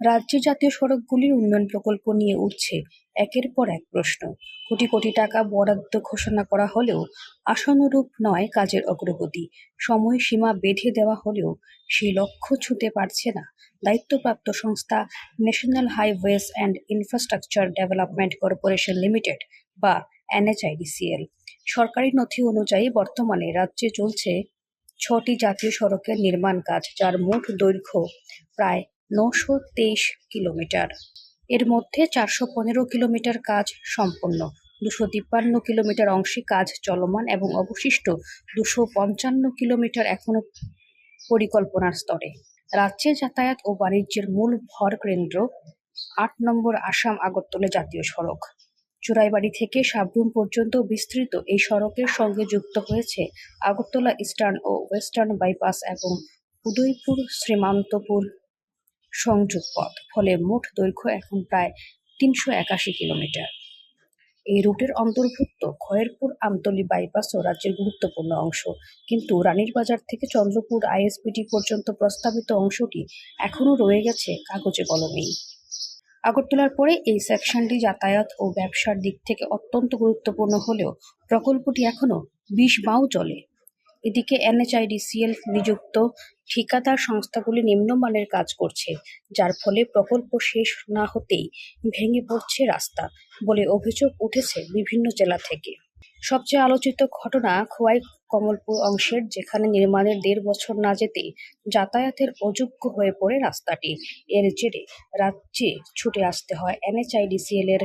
রাজ্যে জাতীয় সড়কগুলির উন্নয়ন প্রকল্প নিয়ে উঠছে একের পর এক প্রশ্ন। কোটি কোটি টাকা বরাদ্দ ঘোষণা করা হলেও আশানুরূপ নয় কাজের অগ্রগতি। সময়সীমা বেঁধে দেওয়া হলেও সেই লক্ষ্য ছুঁতে পারছে না। দায়িত্বপ্রাপ্ত সংস্থা National Highways and Infrastructure Development Corporation Limited, বা এনএচআইডিসিএল। সরকারি নথি অনুযায়ী বর্তমানে রাজ্যে চলছে ছটি জাতীয় সড়কের নির্মাণ কাজ, যার মোট দৈর্ঘ্য প্রায় নশো তেইশ কিলোমিটার। এর মধ্যে চারশো পনেরো কিলোমিটার কাজ সম্পন্ন, দুশো তিপ্পান্ন কিলোমিটার অংশে কাজ চলমান এবং অবশিষ্ট দুশো পঞ্চান্ন কিলোমিটার এখনও পরিকল্পনার স্তরে। রাজ্যে যাতায়াত ও বাণিজ্যের মূল ভর কেন্দ্র আট নম্বর আসাম আগরতলা জাতীয় সড়ক। চুরাইবাড়ি থেকে সাবরুম পর্যন্ত বিস্তৃত এই সড়কের সঙ্গে যুক্ত হয়েছে আগরতলা ইস্টার্ন ও ওয়েস্টার্ন বাইপাস এবং উদয়পুর, শ্রীমান্তপুর সংযোগ পথ, ফলে মোট দৈর্ঘ্য এখন প্রায় তিনশো একাশি কিলোমিটার। এই রুটের অন্তর্ভুক্ত খয়েরপুর আমতলী বাইপাসও রাজ্যের গুরুত্বপূর্ণ অংশ। কিন্তু রানীর বাজার থেকে চন্দ্রপুর আইএসবিটি পর্যন্ত প্রস্তাবিত অংশটি এখনও রয়ে গেছে কাগজে কলমেই। আগরতলার পরে এই সেকশনটি যাতায়াত ও ব্যবসার দিক থেকে অত্যন্ত গুরুত্বপূর্ণ হলেও প্রকল্পটি এখনও বিষ বাও চলে। এদিকে এনএচআইডিসিএল নিযুক্ত ঠিকাদার সংস্থাগুলি নিম্নমানের কাজ করছে, যার ফলে প্রকল্প শেষ না হতেই ভেঙে পড়ছে রাস্তা বলে অভিযোগ উঠেছে বিভিন্ন জেলা থেকে। সবচেয়ে আলোচিত ঘটনা খোয়াই কমলপুর অংশের, যেখানে নির্মাণের দেড় বছর না যেতেই যাতায়াতের অযোগ্য হয়ে পড়ে রাস্তাটি। এর জেরে রাজ্যে ছুটে আসতে হয় এনএচআইডিসিএল এর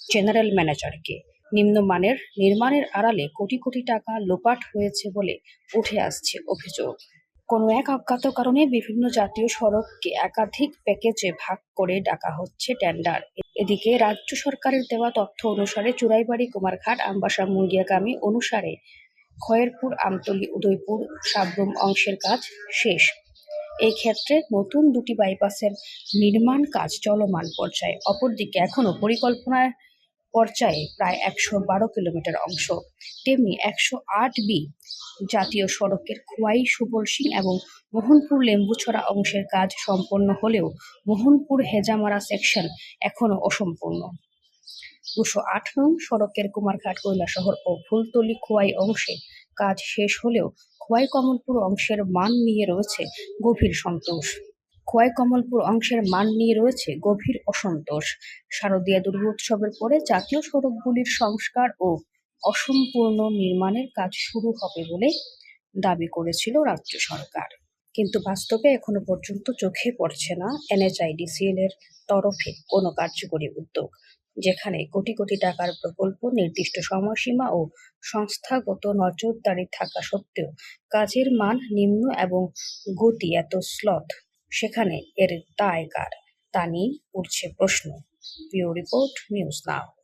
জেনারেল ম্যানেজারকে। নিম্নমানের নির্মাণের আড়ালে কোটি কোটি টাকা লোপাট হয়েছে বলে উঠে আসছে অভিযোগ। কোনো এক অজ্ঞাত কারণে বিভিন্ন জাতীয় সড়ককে একাধিক প্যাকেজে ভাগ করে ডাকা হচ্ছে টেন্ডার। এদিকে রাজ্য সরকারের দেওয়া তথ্য অনুসারে চুরাইবাড়ি, কুমারঘাট, আমবাসা মুঙ্গিয়াগামী অনুসারে খয়েরপুর, আমতলি, উদয়পুর, সাবরুম অংশের কাজ শেষ। এই ক্ষেত্রে নতুন দুটি বাইপাসের নির্মাণ কাজ চলমান পর্যায়ে। অপরদিকে এখনও পরিকল্পনার পর্যায়ে প্রায় একশো বারো কিলোমিটার অংশ। তেমনি একশো আট বি জাতীয় সড়কের খোয়াই সুবল সিং এবং মোহনপুর লেম্বুছড়া অংশের কাজ সম্পন্ন হলেও মোহনপুর হেজামারা সেকশন এখনও অসম্পূর্ণ। দুশো আট নং সড়কের কুমারঘাট কৈলাসহর ও ফুলতলি খোয়াই অংশে কাজ শেষ হলেও খোয়াই কমলপুর অংশের মান নিয়ে রয়েছে গভীর সন্তোষ। খোয়াই কমলপুর অংশের মান নিয়ে রয়েছে গভীর অসন্তোষ। শারদীয়া দুর্গোৎসবের পরে জাতীয় সড়কগুলির সংস্কার ও অসম্পূর্ণ নির্মাণের কাজ শুরু হবে বলে দাবি করেছিল রাজ্য সরকার। কিন্তু বাস্তবে এখনও পর্যন্ত চোখে পড়ছে না এনএচআইডিসিএল এর তরফে কোনো কার্যকরী উদ্যোগ, যেখানে কোটি কোটি টাকার প্রকল্প, নির্দিষ্ট সময়সীমা ও সংস্থাগত নজরদারি থাকা সত্ত্বেও কাজের মান, নিম্ন এবং গতি এত স্লথ। সেখানে এর দায় কার তা নিয়ে উঠছে প্রশ্ন। Bureau report news now.